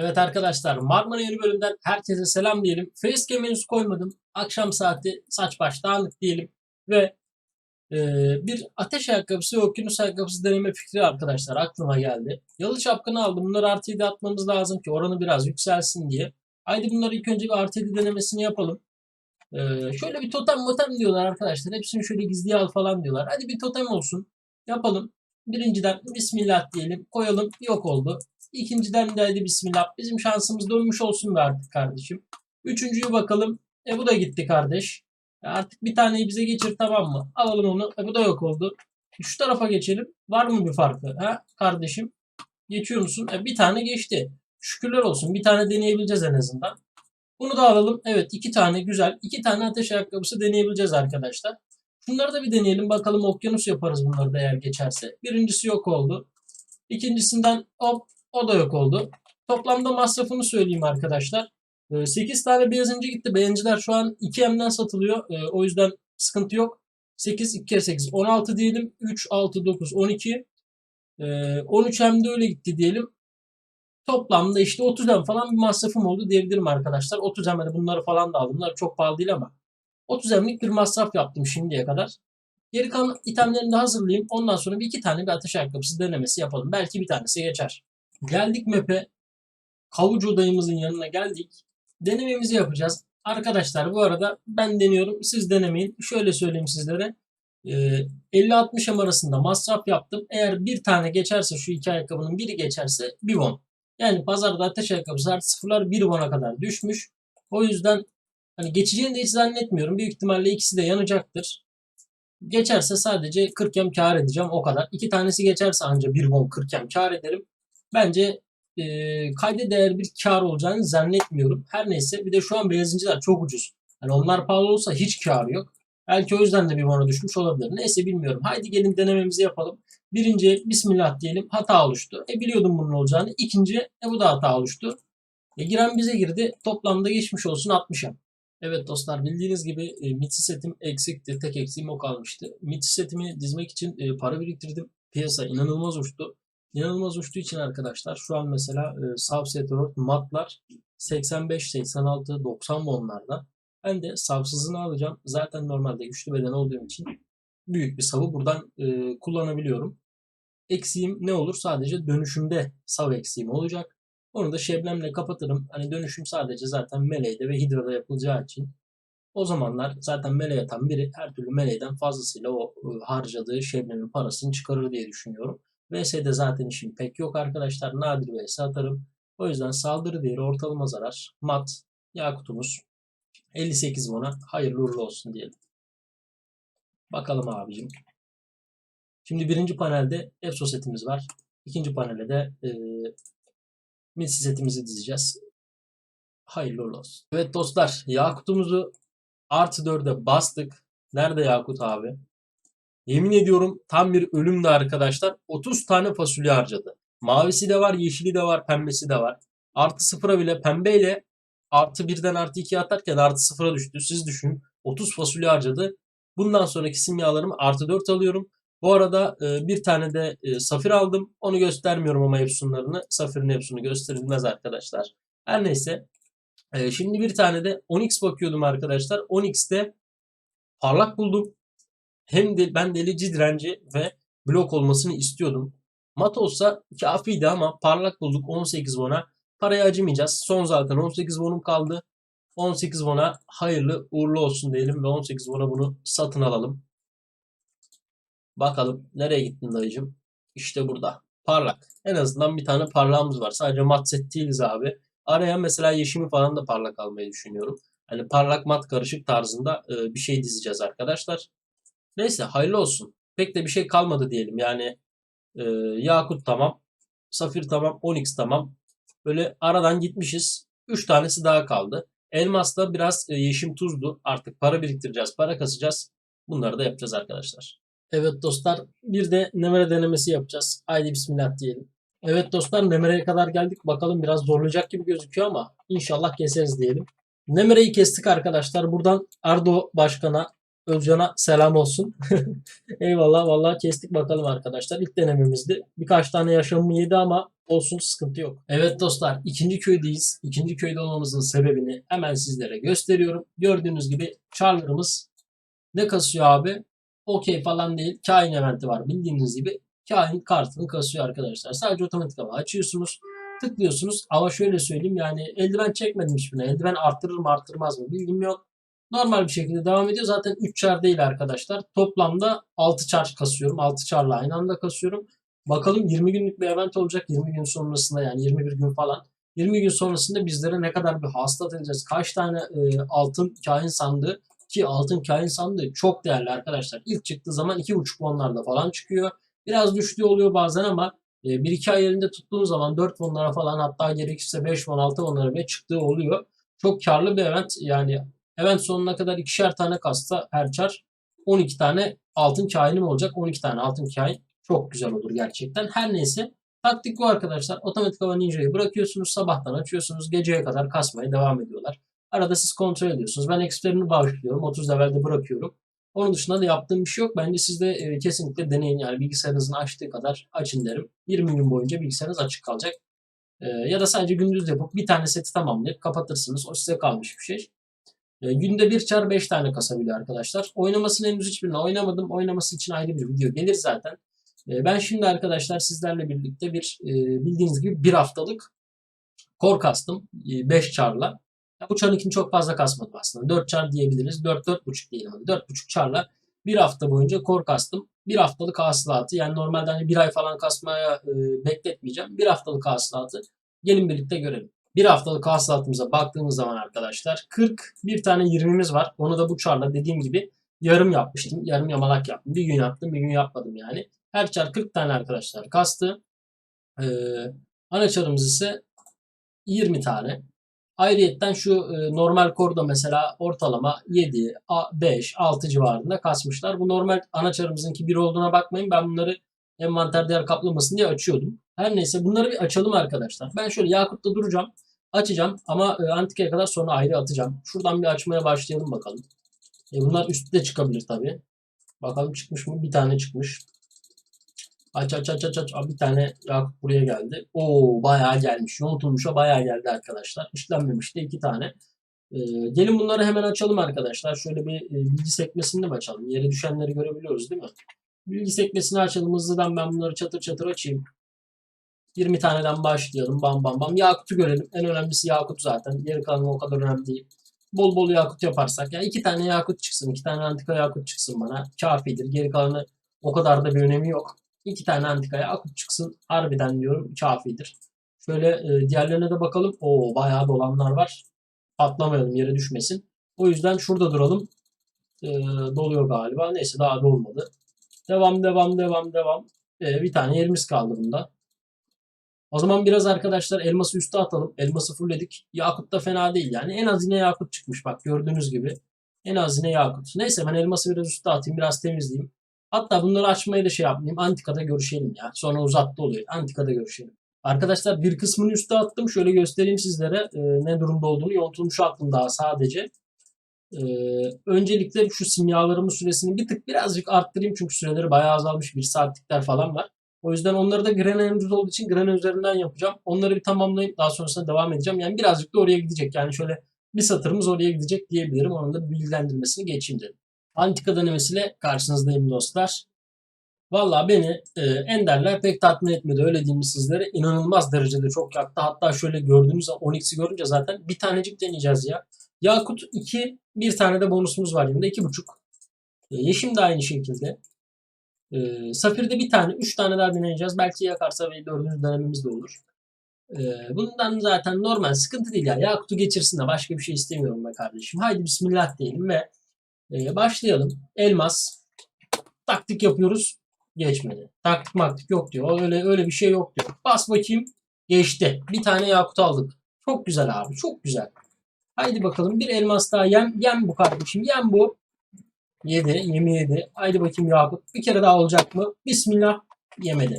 Evet arkadaşlar Magma'nın yeni bölümden herkese selam diyelim. Facecam henüz koymadım. Akşam saati saç baş dağınık diyelim. Ve e, bir ateş ayakkabısı ve okyanus ayakkabısı deneme fikri arkadaşlar aklıma geldi. Yalı çapkını aldım. Bunları artı 7 atmamız lazım ki oranı biraz yükselsin diye. Haydi bunları ilk önce bir artı 7 denemesini yapalım. E, şöyle bir totem motem diyorlar arkadaşlar. Hepsini şöyle gizliye al falan diyorlar. Hadi bir totem olsun. Yapalım. Birinciden Bismillah diyelim. Koyalım. Yok oldu. İkinciden de hadi bismillah. Bizim şansımız dönmüş olsun be artık kardeşim. Üçüncüyü bakalım. E bu da gitti kardeş. E artık bir taneyi bize geçir tamam mı? Alalım onu. E bu da yok oldu. Şu tarafa geçelim. Var mı bir farkı? Ha kardeşim? Geçiyor musun? E bir tane geçti. Şükürler olsun. Bir tane deneyebileceğiz en azından. Bunu da alalım. Evet iki tane güzel. İki tane ateş ayakkabısı deneyebileceğiz arkadaşlar. Şunları da bir deneyelim. Bakalım okyanus yaparız bunları da eğer geçerse. Birincisi yok oldu. İkincisinden hop o da yok oldu. Toplamda masrafını söyleyeyim arkadaşlar. 8 tane beyazincı gitti. Beğenciler şu an 2M'den satılıyor. Ee, O yüzden sıkıntı yok. 8, 2 kere 8, 16 diyelim. 3, 6, 9, 12. Ee, 13 M'de öyle gitti diyelim. Toplamda işte 30 M falan bir masrafım oldu diyebilirim arkadaşlar. 30 M hani bunları falan da aldım. Bunlar çok pahalı değil ama. 30 M'lik bir masraf yaptım şimdiye kadar. Geri kalan itemlerini de hazırlayayım. Ondan sonra bir iki tane bir ateş ayakkabısı denemesi yapalım. Belki bir tanesi geçer. Geldik map'e. Kavucu dayımızın yanına geldik. Denememizi yapacağız. Arkadaşlar bu arada ben deniyorum. Siz denemeyin. Şöyle söyleyeyim sizlere. Ee, 50-60 M arasında masraf yaptım. Eğer bir tane geçerse şu iki ayakkabının biri geçerse bir won. Yani pazarda ateş ayakkabısı artı sıfırlar bir won'a kadar düşmüş. O yüzden hani geçeceğini de hiç zannetmiyorum. Büyük ihtimalle ikisi de yanacaktır. Geçerse sadece 40 yem kar edeceğim o kadar. İki tanesi geçerse ancak bir won 40 yem kar ederim. Bence e, kayda değer bir kar olacağını zannetmiyorum. Her neyse bir de şu an benzinciler çok ucuz. Yani onlar pahalı olsa hiç kar yok. Belki o yüzden de bir bana düşmüş olabilir. Neyse bilmiyorum. Haydi gelin denememizi yapalım. Birinci Bismillah diyelim hata oluştu. E biliyordum bunun olacağını. İkinci e bu da hata oluştu. E giren bize girdi. Toplamda geçmiş olsun 60'a. Evet dostlar bildiğiniz gibi e, Mitsi setim eksikti. Tek eksiğim o kalmıştı. Mitsi setimi dizmek için e, para biriktirdim. Piyasa inanılmaz uçtu. İnanılmaz uçtuğu için arkadaşlar şu an mesela e, Subset matlar 85, 86, 90 bonlarda. Ben de savsızını alacağım. Zaten normalde güçlü beden olduğum için büyük bir savı buradan e, kullanabiliyorum. Eksiğim ne olur? Sadece dönüşümde sav eksiğim olacak. Onu da şebnemle kapatırım. Hani dönüşüm sadece zaten meleğde ve hidrada yapılacağı için o zamanlar zaten meleğe atan biri her türlü meleğden fazlasıyla o e, harcadığı şebnemin parasını çıkarır diye düşünüyorum. VS'de zaten işim pek yok arkadaşlar. Nadir VS atarım. O yüzden saldırı değeri ortalama zarar. Mat, Yakut'umuz 58 won'a hayırlı uğurlu olsun diyelim. Bakalım abicim. Şimdi birinci panelde EFSO setimiz var. İkinci panelde de Mitsi setimizi dizeceğiz. Hayırlı olsun. Evet dostlar Yakut'umuzu artı 4'e bastık. Nerede Yakut abi? Yemin ediyorum tam bir ölümdü arkadaşlar. 30 tane fasulye harcadı. Mavisi de var, yeşili de var, pembesi de var. Artı sıfıra bile pembeyle artı birden artı 2 atarken artı sıfıra düştü. Siz düşünün. 30 fasulye harcadı. Bundan sonraki simyalarımı artı 4 alıyorum. Bu arada e, bir tane de e, safir aldım. Onu göstermiyorum ama Epson'larını. Safirin Epson'u gösterilmez arkadaşlar. Her neyse. E, şimdi bir tane de Onyx bakıyordum arkadaşlar. Onyx'te parlak buldum hem de ben delici direnci ve blok olmasını istiyordum. Mat olsa kafiydi ama parlak bulduk 18 won'a. Paraya acımayacağız. Son zaten 18 won'um kaldı. 18 won'a hayırlı uğurlu olsun diyelim ve 18 won'a bunu satın alalım. Bakalım nereye gittin dayıcım? İşte burada. Parlak. En azından bir tane parlağımız var. Sadece mat set değiliz abi. Araya mesela yeşimi falan da parlak almayı düşünüyorum. Hani parlak mat karışık tarzında e, bir şey dizeceğiz arkadaşlar. Neyse hayırlı olsun. Pek de bir şey kalmadı diyelim. Yani e, Yakut tamam. Safir tamam. Onyx tamam. Böyle aradan gitmişiz. 3 tanesi daha kaldı. Elmas da biraz e, yeşim tuzdu. Artık para biriktireceğiz. Para kasacağız. Bunları da yapacağız arkadaşlar. Evet dostlar bir de Nemere denemesi yapacağız. Haydi bismillah diyelim. Evet dostlar Nemere'ye kadar geldik. Bakalım biraz zorlayacak gibi gözüküyor ama inşallah keseriz diyelim. Nemere'yi kestik arkadaşlar. Buradan Ardo Başkan'a Özcan'a selam olsun. Eyvallah vallahi kestik bakalım arkadaşlar. İlk denememizdi. Birkaç tane yaşamımı yedi ama olsun sıkıntı yok. Evet dostlar ikinci köydeyiz. İkinci köyde olmamızın sebebini hemen sizlere gösteriyorum. Gördüğünüz gibi Charler'ımız ne kasıyor abi? Okey falan değil. Kain eventi var bildiğiniz gibi. Kain kartını kasıyor arkadaşlar. Sadece otomatik hava açıyorsunuz. Tıklıyorsunuz ama şöyle söyleyeyim yani eldiven çekmedim hiçbirine. Eldiven arttırır mı arttırmaz mı bilgim yok. Normal bir şekilde devam ediyor. Zaten 3 çar değil arkadaşlar. Toplamda 6 çar kasıyorum. 6 çarla aynı anda kasıyorum. Bakalım 20 günlük bir event olacak. 20 gün sonrasında yani 21 gün falan. 20 gün sonrasında bizlere ne kadar bir hasılat edeceğiz? Kaç tane e, altın kain sandığı ki altın kain sandığı çok değerli arkadaşlar. İlk çıktığı zaman 2.5 fonlarda falan çıkıyor. Biraz düştüğü oluyor bazen ama e, 1-2 ay elinde tuttuğun zaman 4 fonlara falan hatta gerekirse 5 fon 6 fonlara bile çıktığı oluyor. Çok karlı bir event. Yani event sonuna kadar ikişer tane kasta her çar 12 tane altın kainim olacak. 12 tane altın kain çok güzel olur gerçekten. Her neyse taktik bu arkadaşlar. Otomatik hava ninja'yı bırakıyorsunuz. Sabahtan açıyorsunuz. Geceye kadar kasmaya devam ediyorlar. Arada siz kontrol ediyorsunuz. Ben expert'ini bağışlıyorum. 30 levelde bırakıyorum. Onun dışında da yaptığım bir şey yok. Bence siz de e, kesinlikle deneyin. Yani bilgisayarınızın açtığı kadar açın derim. 20 gün boyunca bilgisayarınız açık kalacak. E, ya da sadece gündüz yapıp bir tane seti tamamlayıp kapatırsınız. O size kalmış bir şey. E, günde bir çar 5 tane kasabiliyor arkadaşlar. Oynamasını henüz hiçbirine oynamadım. Oynaması için ayrı bir video gelir zaten. E, ben şimdi arkadaşlar sizlerle birlikte bir e, bildiğiniz gibi bir haftalık kor kastım. 5 çarla. Ya bu çarınkini çok fazla kasmadım aslında. 4 çar diyebiliriz. 4-4,5 diyelim. hadi. 4,5 çarla bir hafta boyunca kor kastım. Bir haftalık hasılatı yani normalde hani bir ay falan kasmaya e, bekletmeyeceğim. Bir haftalık hasılatı gelin birlikte görelim. Bir haftalık hasılatımıza baktığımız zaman arkadaşlar 40 bir tane 20'miz var. Onu da bu çarla dediğim gibi yarım yapmıştım. Yarım yamalak yaptım. Bir gün yaptım bir gün yapmadım yani. Her çar 40 tane arkadaşlar kastı. Ee, ana çarımız ise 20 tane. Ayrıyetten şu e, normal korda mesela ortalama 7, 5, 6 civarında kasmışlar. Bu normal ana çarımızınki 1 olduğuna bakmayın. Ben bunları envanter değer kaplamasın diye açıyordum. Her neyse bunları bir açalım arkadaşlar. Ben şöyle Yakut'ta duracağım. Açacağım ama e, Antika'ya kadar sonra ayrı atacağım. Şuradan bir açmaya başlayalım bakalım. E, bunlar üstte çıkabilir tabii. Bakalım çıkmış mı? Bir tane çıkmış. Aç aç aç aç aç. Bir tane Yakup buraya geldi. Oo bayağı gelmiş. Yontulmuşa bayağı geldi arkadaşlar. İşlenmemiş de iki tane. Ee, gelin bunları hemen açalım arkadaşlar. Şöyle bir e, bilgi sekmesini de açalım? Yere düşenleri görebiliyoruz değil mi? Bilgi sekmesini açalım. Hızlıdan ben bunları çatır çatır açayım. 20 taneden başlayalım. Bam bam bam. Yakut'u görelim. En önemlisi Yakut zaten. Geri kalanı o kadar önemli değil. Bol bol Yakut yaparsak. Ya iki tane Yakut çıksın. iki tane antika Yakut çıksın bana. Kafidir. Geri kalanı o kadar da bir önemi yok. İki tane antikaya akut çıksın. Harbiden diyorum kafidir. Şöyle e, diğerlerine de bakalım. Oo bayağı dolanlar var. Patlamayalım yere düşmesin. O yüzden şurada duralım. E, doluyor galiba. Neyse daha dolmadı. Devam devam devam devam. E, bir tane yerimiz kaldı bunda. O zaman biraz arkadaşlar elması üste atalım. Elması fullledik. Yakut da fena değil yani. En az yine yakut çıkmış bak gördüğünüz gibi. En az yine yakut. Neyse ben elması biraz üste atayım. Biraz temizleyeyim. Hatta bunları açmayı da şey yapmayayım. Antika'da görüşelim ya. Sonra uzattı oluyor. Antika'da görüşelim. Arkadaşlar bir kısmını üste attım. Şöyle göstereyim sizlere e, ne durumda olduğunu. Yontulmuş aklım daha sadece. E, öncelikle şu simyalarımın süresini bir tık birazcık arttırayım. Çünkü süreleri bayağı azalmış. Bir saatlikler falan var. O yüzden onları da Grene henüz olduğu için Grene üzerinden yapacağım. Onları bir tamamlayıp daha sonrasında devam edeceğim. Yani birazcık da oraya gidecek. Yani şöyle bir satırımız oraya gidecek diyebilirim. Onun da bilgilendirmesini geçeyim dedim. Antika denemesiyle karşınızdayım dostlar. Valla beni e, Ender'ler pek tatmin etmedi. Öyle diyeyim sizlere. inanılmaz derecede çok yaktı. Hatta şöyle gördüğünüz zaman 10x'i görünce zaten bir tanecik deneyeceğiz ya. Yakut 2, bir tane de bonusumuz var yanında 2.5. E, Yeşim de aynı şekilde. E, Safir'de bir tane, 3 tane daha deneyeceğiz. Belki yakarsa ve dördüncü denememiz de olur. E, bundan zaten normal sıkıntı değil ya. Yakut'u geçirsin de başka bir şey istemiyorum be kardeşim. Haydi bismillah diyelim ve ee, başlayalım. Elmas. Taktik yapıyoruz. Geçmedi. Taktik maktik yok diyor. Öyle öyle bir şey yok diyor. Bas bakayım. Geçti. Bir tane yakut aldık. Çok güzel abi. Çok güzel. Haydi bakalım. Bir elmas daha yem. Yem bu kardeşim. Yem bu. Yedi. Yemi yedi. Haydi bakayım yakut. Bir kere daha olacak mı? Bismillah. Yemedi.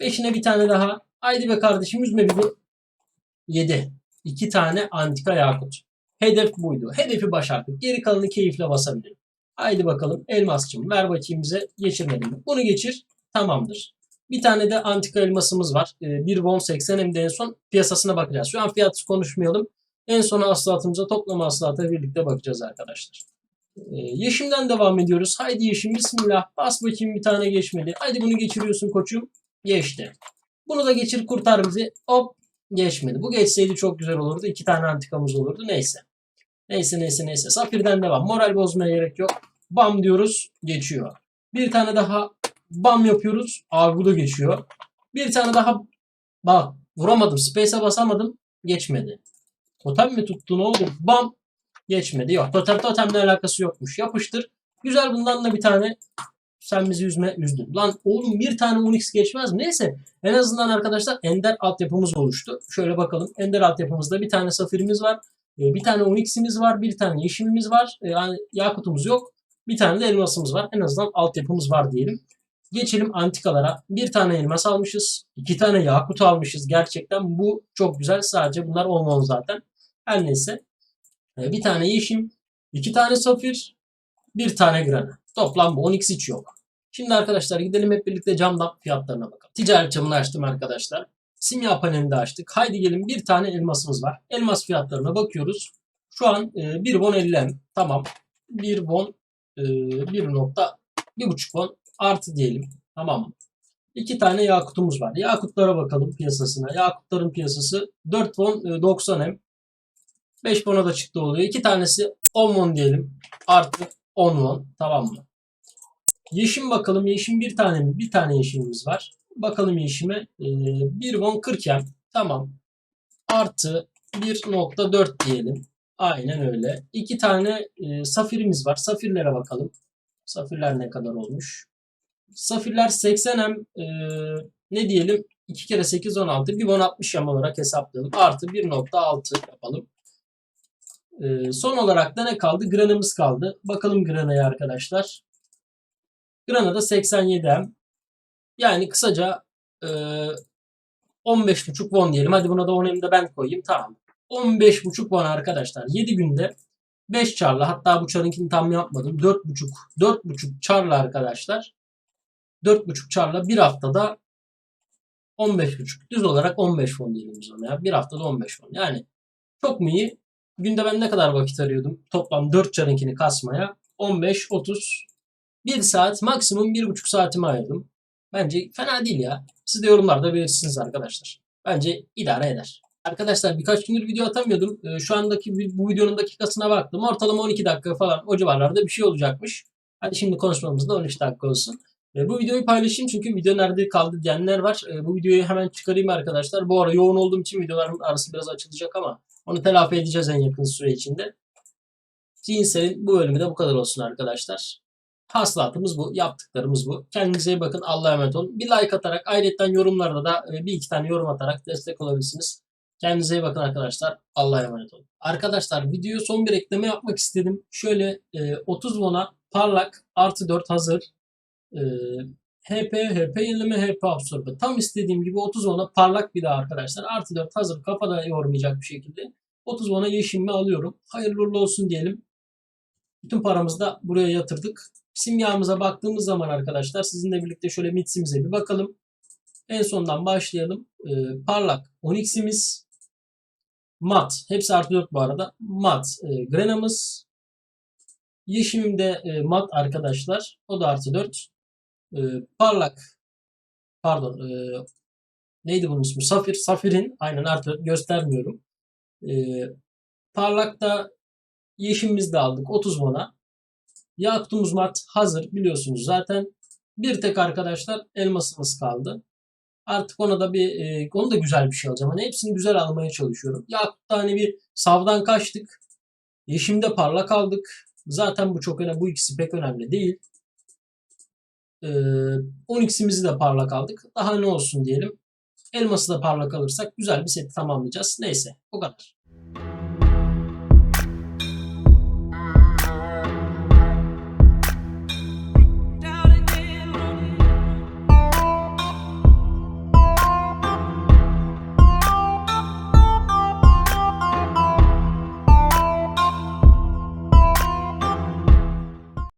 Beşine bir tane daha. Haydi be kardeşim. Yüzme bizi. Yedi. İki tane antika yakut. Hedef buydu. Hedefi başardık. Geri kalanı keyifle basabilirim. Haydi bakalım elmasçım ver bakayım bize geçirmedim mi? Bunu geçir tamamdır. Bir tane de antika elmasımız var. Ee, 1 won 80 hem de en son piyasasına bakacağız. Şu an fiyatı konuşmayalım. En son hasılatımıza toplam hasılata birlikte bakacağız arkadaşlar. Ee, yeşimden devam ediyoruz. Haydi yeşim bismillah. Bas bakayım bir tane geçmedi. Haydi bunu geçiriyorsun koçum. Geçti. Bunu da geçir kurtar bizi. Hop geçmedi. Bu geçseydi çok güzel olurdu. İki tane antikamız olurdu. Neyse. Neyse neyse neyse. Safir'den devam. Moral bozmaya gerek yok. Bam diyoruz. Geçiyor. Bir tane daha bam yapıyoruz. Argulu geçiyor. Bir tane daha bak vuramadım. Space'e basamadım. Geçmedi. Totem mi tuttu ne oldu? Bam geçmedi. Yok totem totemle alakası yokmuş. Yapıştır. Güzel bundan da bir tane sen bizi üzme üzdün. Lan oğlum bir tane Onyx geçmez mi? Neyse en azından arkadaşlar Ender altyapımız oluştu. Şöyle bakalım. Ender altyapımızda bir tane safirimiz var. E, Bir tane Onyx'imiz var. Bir tane yeşimimiz var. e, Yani yakutumuz yok. Bir tane de elmasımız var. En azından altyapımız var diyelim. Geçelim antikalara. Bir tane elmas almışız. iki tane yakut almışız. Gerçekten bu çok güzel. Sadece bunlar olmalı zaten. Her neyse. E, Bir tane yeşim. iki tane safir. Bir tane grana. Toplam bu 10x hiç yok. Şimdi arkadaşlar gidelim hep birlikte camdan fiyatlarına bakalım. Ticaret camını açtım arkadaşlar. Simya panelini de açtık. Haydi gelin bir tane elmasımız var. Elmas fiyatlarına bakıyoruz. Şu an e, 1 won 50 M. Tamam. 1 won e, 1 nokta 1.5 won artı diyelim. Tamam mı? İki tane yakutumuz var. Yakutlara bakalım piyasasına. Yakutların piyasası 4 won e, 90 M. 5 won'a da çıktı oluyor. İki tanesi 10 won diyelim. Artı 10 won. Tamam mı? Yeşim bakalım. Yeşim bir tane mi? Bir tane yeşimimiz var. Bakalım yeşime. Ee, 1 won 40 yen. Tamam. Artı 1.4 diyelim. Aynen öyle. İki tane e, safirimiz var. Safirlere bakalım. Safirler ne kadar olmuş? Safirler 80 hem e, ne diyelim 2 kere 8 16 bir 60 yam olarak hesaplayalım. Artı 1.6 yapalım. E, son olarak da ne kaldı? Granımız kaldı. Bakalım granaya arkadaşlar. Grana da 87 hem. Yani kısaca e, 15.5 won diyelim. Hadi buna da 10 hem de ben koyayım. Tamam. 15.5 won arkadaşlar. 7 günde 5 çarla hatta bu çarınkini tam yapmadım. 4.5 4.5 çarla arkadaşlar. 4.5 çarla bir haftada 15.5 düz olarak 15 fon diyelim biz ona ya. Bir haftada 15 fon. Yani çok mu iyi? Günde ben ne kadar vakit arıyordum? Toplam 4 çarınkini kasmaya. 15, 30, 1 saat maksimum 1,5 saatimi ayırdım. Bence fena değil ya. Siz de yorumlarda belirtirsiniz arkadaşlar. Bence idare eder. Arkadaşlar birkaç gündür video atamıyordum. Ee, Şu andaki bu videonun dakikasına baktım. Ortalama 12 dakika falan o civarlarda bir şey olacakmış. Hadi şimdi konuşmamız da 13 dakika olsun. E, bu videoyu paylaşayım çünkü video nerede kaldı diyenler var. E, bu videoyu hemen çıkarayım arkadaşlar. Bu ara yoğun olduğum için videoların arası biraz açılacak ama onu telafi edeceğiz en yakın süre içinde. Cinsel'in bu bölümü de bu kadar olsun arkadaşlar. Hasılatımız bu, yaptıklarımız bu. Kendinize iyi bakın. Allah'a emanet olun. Bir like atarak, ayrıca yorumlarda da e, bir iki tane yorum atarak destek olabilirsiniz. Kendinize iyi bakın arkadaşlar. Allah'a emanet olun. Arkadaşlar videoya son bir ekleme yapmak istedim. Şöyle e, 30 won'a parlak artı 4 hazır. E, HP, HP yenileme, HP absorbe. Tam istediğim gibi 30 won'a parlak bir daha arkadaşlar. Artı 4 hazır kafada yormayacak bir şekilde. 30 won'a yeşilimi alıyorum. Hayırlı olsun diyelim. Bütün paramızı da buraya yatırdık. Simyamıza baktığımız zaman arkadaşlar sizinle birlikte şöyle mitsimize bir bakalım. En sondan başlayalım. Ee, parlak Onyx'imiz, mat, hepsi artı 4 bu arada. Mat, e, Grena'mız, Yeşimim e, mat arkadaşlar. O da artı 4. E, parlak, pardon, e, neydi bunun ismi? Safir, Safir'in aynen artı 4 göstermiyorum. E, parlak da Yeşimimizi de aldık 30 won'a. Yakutumuz mat hazır biliyorsunuz zaten. Bir tek arkadaşlar elmasımız kaldı. Artık ona da bir e, onu da güzel bir şey alacağım. Hani hepsini güzel almaya çalışıyorum. Yakut'ta hani bir savdan kaçtık. Yeşim'de parlak aldık. Zaten bu çok önemli. Bu ikisi pek önemli değil. Ee, 12'simizi de parlak aldık. Daha ne olsun diyelim. Elması da parlak alırsak güzel bir seti tamamlayacağız. Neyse o kadar.